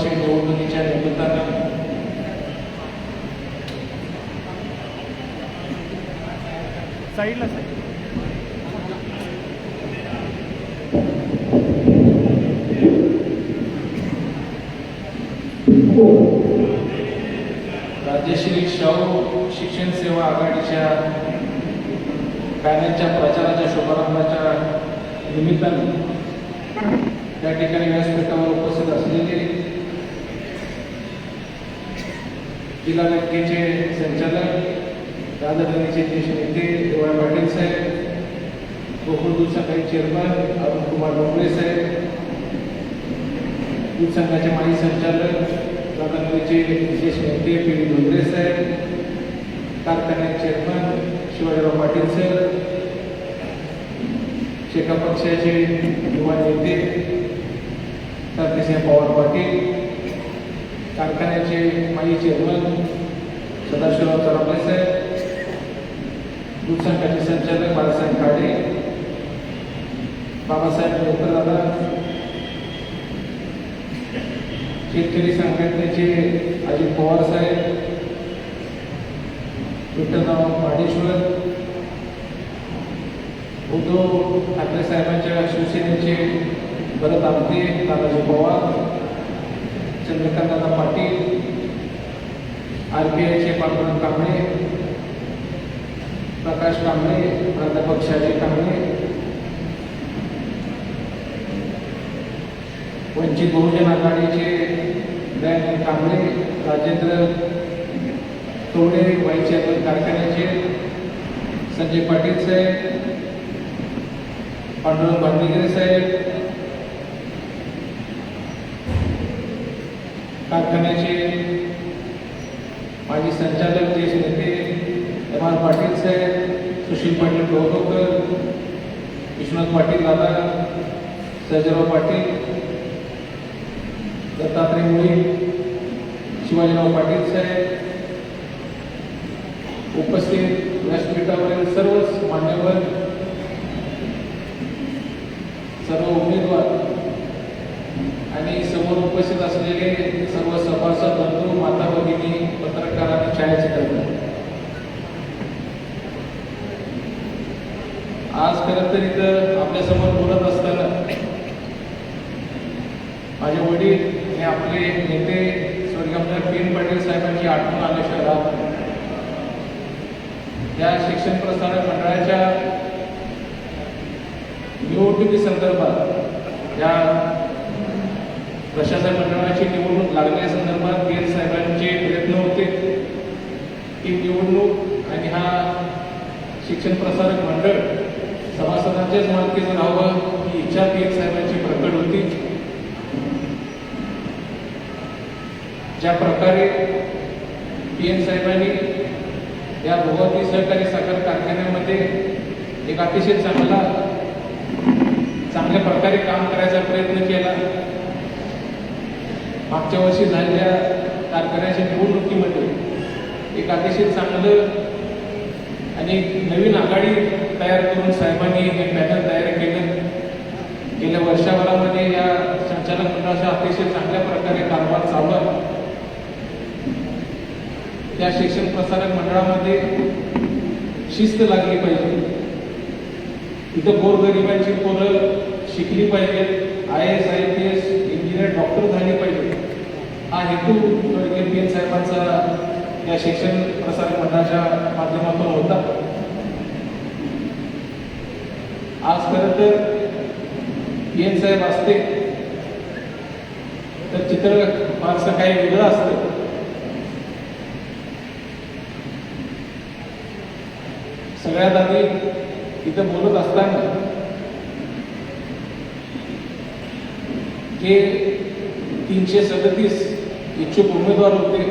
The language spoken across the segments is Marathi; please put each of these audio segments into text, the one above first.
पंचवार्षिक निवडणुकीच्या निमित्तानं. साईडला साईड. राजश्री शाहू शिक्षण सेवा आघाडीच्या पॅनलच्या प्रचाराच्या शुभारंभाच्या निमित्तानं या ठिकाणी व्यासपीठावर उपस्थित असलेले जिल्हा बँकेचे संचालक राजधानीचे ज्येष्ठ नेते देवळा पाटील साहेब गोकुळ दूध संघाचे चेअरमन अरुण कुमार डोंगरे साहेब दूध संघाचे माजी संचालक राधानगरीचे विशेष नेते पी डी डोंगरे साहेब कारखान्याचे चेअरमन शिवाजीराव पाटील सर शेका पक्षाचे युवा नेते तात्यासिंह पवार पाटील कारखान्याचे माजी चेअरमन सदाशिवराव चरापले साहेब दूध संघाचे संचालक बाळासाहेब खाडे बाबासाहेब डोकर शेतकरी संघटनेचे अजित पवार साहेब विठ्ठलराव पाडेश्वर उद्धव ठाकरे साहेबांच्या शिवसेनेचे भरत आमटे दादाजी पवार चंद्रकांतदादा पाटील आर पी आयचे पांडुरंग कांबळे प्रकाश कांबळे प्राध्यापक शाजी कांबळे वंचित बहुजन आघाडीचे दयानंद कांबळे राजेंद्र तोडे वाईचे कारखान्याचे संजय पाटील साहेब पांडुरंग बांदेगिरे साहेब कारखान्याचे माजी संचालक ज्येष्ठ नेते एम आर पाटील साहेब सुशील पाटील डोहकर विश्वनाथ पाटील दादा सर्जराव पाटील दत्तात्रय मुळी शिवाजीराव पाटील साहेब उपस्थित व्यासपीठावरील सर्वच मान्यवर सर्व उमेदवार आणि समोर उपस्थित असलेले सर्व सभासद बंधू माता भगिनी पत्रकार आणि छायाचित्रकार. आज खरं तर इथं आपल्यासमोर बोलत असताना माझे वडील हे आपले नेते स्वर्गीय आमदार पी एन पाटील साहेबांची आठवण आल्या शहरात. या शिक्षण प्रसारक मंडळाच्या निवडणुकी संदर्भात या प्रशासन मंडळाची निवडणूक लागल्या संदर्भात एन साहेबांचे प्रयत्न होते. ही निवडणूक आणि हा शिक्षण प्रसारक मंडळ सभासदांच्याच मालकीचं राहावं ही इच्छा पी साहेबांची प्रकट होती. ज्या प्रकारे पी एम साहेबांनी या भगवती सहकारी साखर कारखान्यामध्ये एक अतिशय चांगला चांगल्या प्रकारे काम करायचा प्रयत्न केला. मागच्या वर्षी झालेल्या कारखान्याच्या निवडणुकीमध्ये एक अतिशय चांगलं आणि नवीन आघाडी तयार करून साहेबांनी हे पॅनल तयार केलं. गेल्या वर्षभरामध्ये या संचालक मंडळाचा अतिशय चांगल्या प्रकारे कारभार चालला. त्या शिक्षण प्रसारक मंडळामध्ये शिस्त लागली पाहिजे. इथं गोरगरिबांची पोरं शिकली पाहिजेत. I S I P S engineer doctor झाले पाहिजे. हा हेतू पी एन साहेबांचा या शिक्षण प्रसार मंडळाच्या माध्यमातून होता. आज खरं तर पी एन साहेब असते तर चित्र फारसं काही वेगळं असतं. सगळ्यात आधी इथं बोलत असताना हे तीनशे सदतीस इच्छुक उमेदवार होते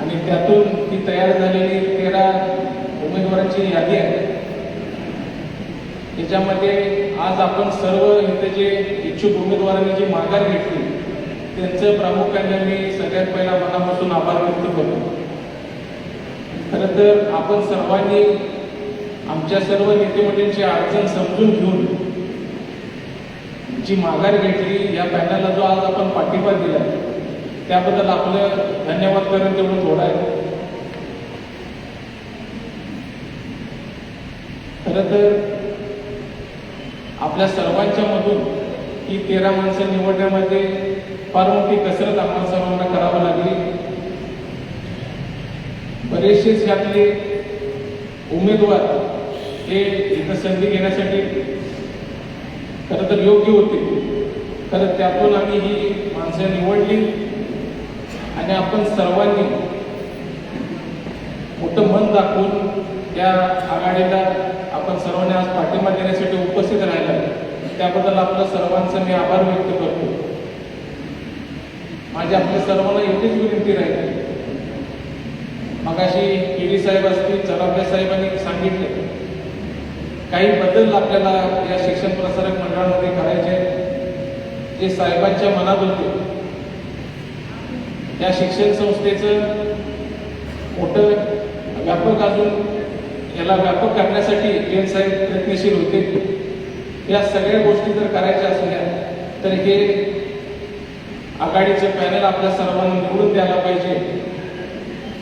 आणि त्यातून ती तयार झालेली तेरा उमेदवारांची यादी आहे. त्याच्यामध्ये आज आपण सर्व इथे जे इच्छुक उमेदवारांनी जी माघार घेतली त्यांचं प्रामुख्याने मी सगळ्यात पहिला मनापासून आभार व्यक्त करतो. खरं तर आपण सर्वांनी आमच्या सर्व नेतेमंडळींची अडचण समजून घेऊन जी माघार घेतली या पॅनलला जो आज आपण पाठिंबा दिला त्याबद्दल आपलं धन्यवाद करणं तेवढं थोडं आहे. खरं तर आपल्या सर्वांच्या मधून ही तेरा माणसं निवडण्यामध्ये फार मोठी कसरत आपण सर्वांना करावं लागली. बरेचसेच यातले उमेदवार हे इथं संधी घेण्यासाठी खरं तर योग्य होते. खरं त्यातून आम्ही ही माणसं निवडली आणि आपण सर्वांनी मोठं मन दाखवून त्या आघाडीला आपण सर्वांनी आज पाठिंबा देण्यासाठी उपस्थित राहिला त्याबद्दल आपलं सर्वांचं मी आभार व्यक्त करतो. माझी आपल्या सर्वांना एवढीच विनंती राहिली. मगाशी ईडी साहेब असतील चराबे साहेबांनी सांगितले काही बदल आपल्याला या शिक्षण प्रसार जे साहेबांच्या मनात होते या शिक्षण संस्थेचं मोठं व्यापक अजून याला व्यापक करण्यासाठी एन साहेब प्रयत्नशील होते. या सगळ्या गोष्टी जर करायच्या असल्या तर हे आघाडीचं पॅनल आपल्या सर्वांना निवडून द्यायला पाहिजे.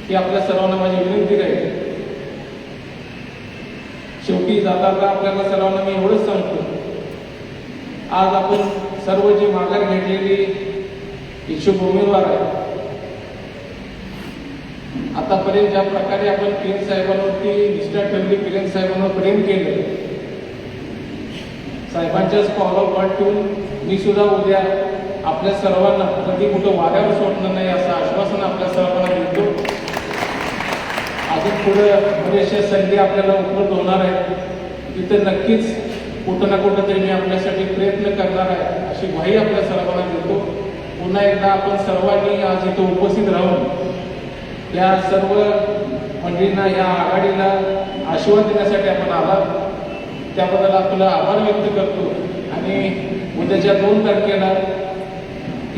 ही आपल्या सर्वांना माझी विनंती राहील. शेवटी जाता आपल्याला सर्वांना मी एवढंच सांगतो. आज आपण सर्व जी माघार घेतलेली इच्छुक उमेदवार आहे. आतापर्यंत ज्या प्रकारे आपण किरण साहेबांवरती निष्ठा ठेवली किरण साहेबांवर प्रेम केलं साहेबांच्याच पावलं पाठ ठेवून मी सुद्धा उद्या आपल्या सर्वांना कधी कुठं वाऱ्यावर सोडणार नाही असं आश्वासन आपल्या सर्वांना देतो. अजून पुढं बरेचशा संधी आपल्याला उपलब्ध होणार आहेत. तिथे नक्कीच कुठं ना कुठं तरी मी आपल्यासाठी प्रयत्न करणार आहे अशी ग्वाही आपल्या सर्वांना देतो. पुन्हा एकदा आपण सर्वांनी आज इथं उपस्थित राहून या सर्व मंडळींना या आघाडीला आशीर्वाद देण्यासाठी आपण आला त्याबद्दल आपलं आभार व्यक्त करतो. आणि उद्याच्या दोन तारखेला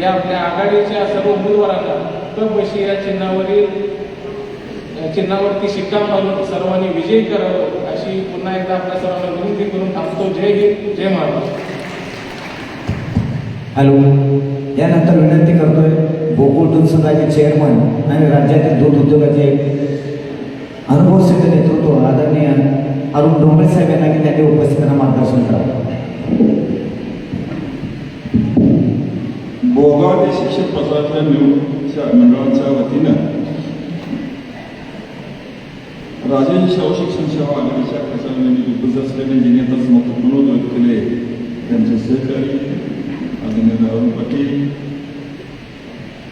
या आपल्या आघाडीच्या सर्व उमेदवारांना कपबशी या चिन्हावरील या चिन्हावरती शिक्का मारून सर्वांनी विजयी करावं अशी पुन्हा एकदा आपल्या सर्वांना विनंती करून थांबतो जय हिंद जय महाराष्ट्र हॅलो यानंतर विनंती करतोय गोकुळ दूध संघाचे चेअरमन आणि राज्यातील दूध उद्योगाचे अनुभवसिद्ध नेतृत्व आदरणीय अरुण डोंगरे साहेब यांना की त्यांनी उपस्थितांना मार्गदर्शन करावं बोगाव ते शिक्षक प्रसाराच्या निवडणुकीच्या मंडळाच्या वतीनं राजेश शाहू शिक्षण सेवा आघाडीच्या प्रचाराने उपस्थित असलेले ज्यांनी आता समर्थ व्यक्त केले त्यांचे सहकारी आदरणीय अरुण पाटील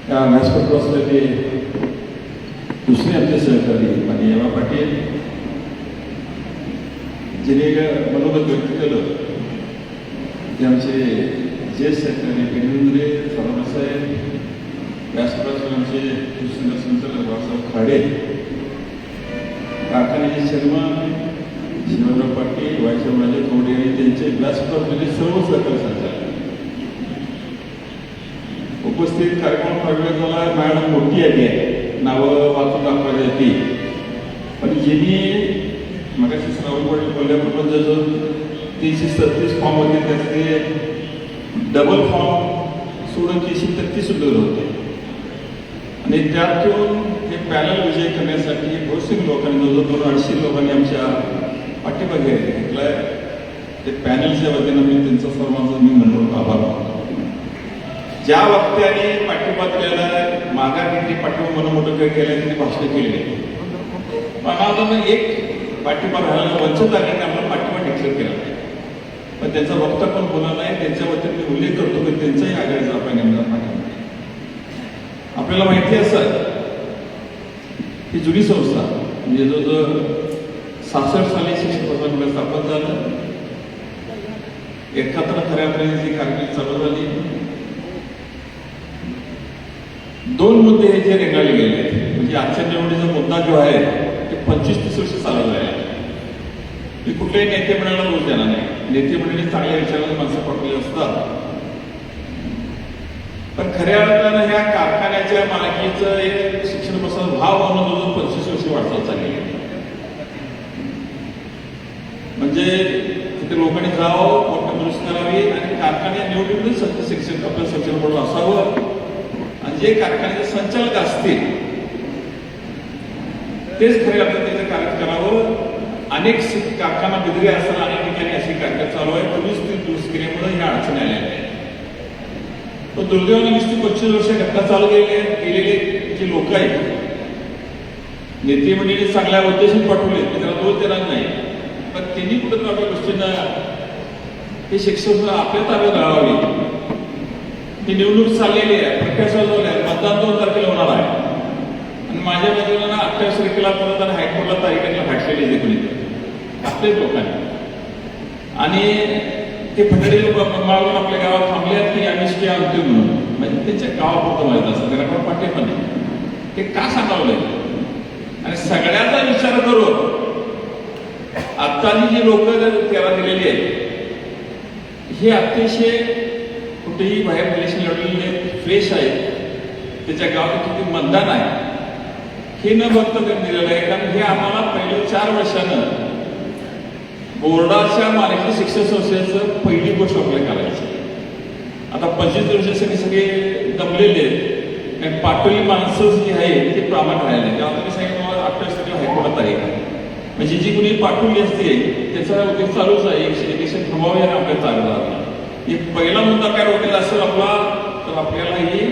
त्या व्यासपीठावर असलेले दुसरे आमचे सहकारी आणि एवा पाटील ज्यांनी मनोगत व्यक्त केलं ते आमचे ज्येष्ठ सहकारी गिरींद्रे साहेब व्यासपीठाचे आमचे संचालक बाळासाहेब खाडे कारखान्याचे चेअरमन शिवराव पाटील वायसाहेब राजे कवडे आणि त्यांचे व्यासपीठाचे सर्व सरकार संचालक. उपस्थित कार्यक्रम प्रवेश झाला मॅडम मोठी आली आहे. नावं वाचून दाखवायची ती पण ज्यांनी मगाशी श्रावण पाटील बोलल्याप्रमाणे जसं तीनशे सत्तीस फॉर्म होते त्यातले डबल फॉर्म सोडून तीनशे तत्तीस सुद्धा होते. आणि त्यातून हे पॅनल विजय करण्यासाठी बहुतेक लोकांनी जवळजवळ दोन अडीचशे लोकांनी आमच्या पाठीमागे घ्यायला आहे ते पॅनलच्या वतीनं मी त्यांचा सर्वांचा मी म्हणून आभार मानतो. ज्या वक्त्याने पाठिंबा दिलेला आहे, माघार पाठिंबा म्हणून मोठं काही केलं त्यांनी भाषण केले पण आता एक पाठिंबा राहिला वंचित आघाडीने आपला पाठिंबा डिक्लेअर केला. पण त्यांचा वक्ता पण बोला नाही त्यांच्या वतीने मी उल्लेख करतो की त्यांचाही आघाडीचा आपण नेमला पाठिंबा आपल्याला माहिती आहे ही जुनी संस्था म्हणजे जो जो सहासष्ट साली शिक्षण प्रसारगृह स्थापन झालं एकाहत्तर खऱ्या अर्थाने जी कारगिल चालू झाली दोन मुद्दे हे जे रेंगाळले गेले म्हणजे आजच्या निवडणुकीचा मुद्दा जो आहे ते पंचवीस तीस वर्ष चालत आहे. मी कुठल्याही नेते म्हणायला दोष देणार नाही. नेते म्हणजे चांगल्या विचाराने माणसं पडलेली असतात. पण खऱ्या अर्थानं ह्या कारखान्याच्या मालकीचं एक शिक्षण प्रसार भाव म्हणून अजून पंचवीस वर्ष वाटचाल चालली. आहे म्हणजे तिथे लोकांनी जावं मोठं दुरुस्त करावी आणि कारखान्या निवडून सत्य शिक्षक आपलं सचिन बोर्ड असावं. आणि जे कारखान्याचे संचालक असतील तेच खरे आपण त्याचं कार्य करावं. अनेक कारखाना बिदरी असताना अनेक ठिकाणी अशी कारखाना चालू आहे पोलीस ती दुरुस्त केल्यामुळे ह्या अडचणी आलेल्या आहेत. पण दुर्दैवाने नुसती पंचवीस वर्ष घटना चालू गेलेले गेलेले जे लोक आहेत. नेते मंडळी चांगल्या उद्देशून पाठवले त्याला दोष देणार नाही. पण त्यांनी कुठं आपल्या गोष्टींना हे शिक्षण आपल्या ताब्यात राहावे ही निवडणूक चाललेली आहे. प्रकाश वाजवले आहे. मतदान दोन तारखेला होणार आहे. आणि माझ्या बाजूला अठ्ठावीस तारखेला परत आणि हायकोर्टला तारीखाला फाटलेली आहे कोणी आपल्याच लोकांनी. आणि ते फटाडे लोक माळून आपल्या गावात थांबले आहेत की आम्ही स्टे आणतोय म्हणून. म्हणजे त्यांच्या गावापुरतं माहीत असतं. त्याला पण पाठे पण ते का सांगावलंय? आणि सगळ्याचा विचार करून आत्ताची जी लोक त्याला दिलेली आहेत हे अतिशय कुठेही बाहेर इलेक्शन लढलेले फ्रेश आहेत. त्याच्या गावात किती मतदान आहे हे न बघता त्यांनी दिलेलं आहे कारण हे आम्हाला पहिले चार वर्षानं बोर्डाच्या मालकी शिक्षण संस्थेचं पहिली गोष्ट आपल्याला करायची. आता पंचवीस वर्षासाठी सगळे दमलेले आहेत. आणि पाठवली माणसं जी आहे ते प्रामाणिक राहिले नाही तुम्ही सांगितलं मला अठ्ठावीस तारखेला हायकोर्टात तारीख आहे. म्हणजे जी कुणी पाठवली असते त्याचा उद्योग चालूच आहे. एकशे प्रभाव याने आपल्याला चालू राहावे हे पहिला मुद्दा काय रोटेल असेल आपला तर आपल्याला ही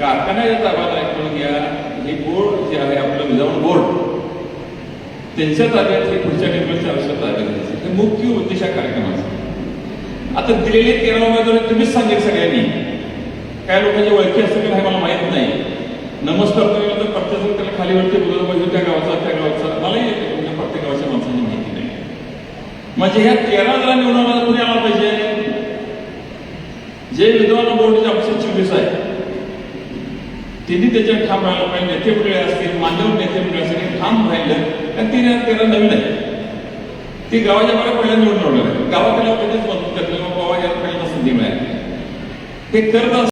कारखान्याच्या ताब्यात ऐकून घ्या. हे बोर्ड जे आहे आपलं विजाऊन बोर्ड त्यांच्या ताब्यात हे पुढच्या निर्मितीच्या आवश्यकता ताब्यात हे मुख्य उद्देश या कार्यक्रमाचा. आता दिलेले तेरा उमेदवार तुम्हीच सांगेल सगळ्यांनी. काय लोकांची ओळखी असतील की नाही मला माहीत नाही. नमस्कार तुम्ही तर प्रत्येक त्याला खाली वरती बोलत पाहिजे त्या गावाचा त्या गावाचा. मलाही येते म्हणजे प्रत्येक गावाच्या माणसांची माहिती नाही. म्हणजे ह्या तेरा जरा निवडणारा कुणी आला पाहिजे? जे विद्वान बोर्डचे आमचे चोवीस आहे त्यांनी त्याच्यात ठाम राहिला पाहिजे. नेते मंडळी असतील मान्यवर नेते मंडळी असतील ठाम राहिलं. आणि तेरा तेरा नवीन आहे ती गावाच्या मला पहिल्या निवडून आहे गावाकडे कधीच मदत करते बाबा याला पहिल्यांदा संधी मिळाली. ते करत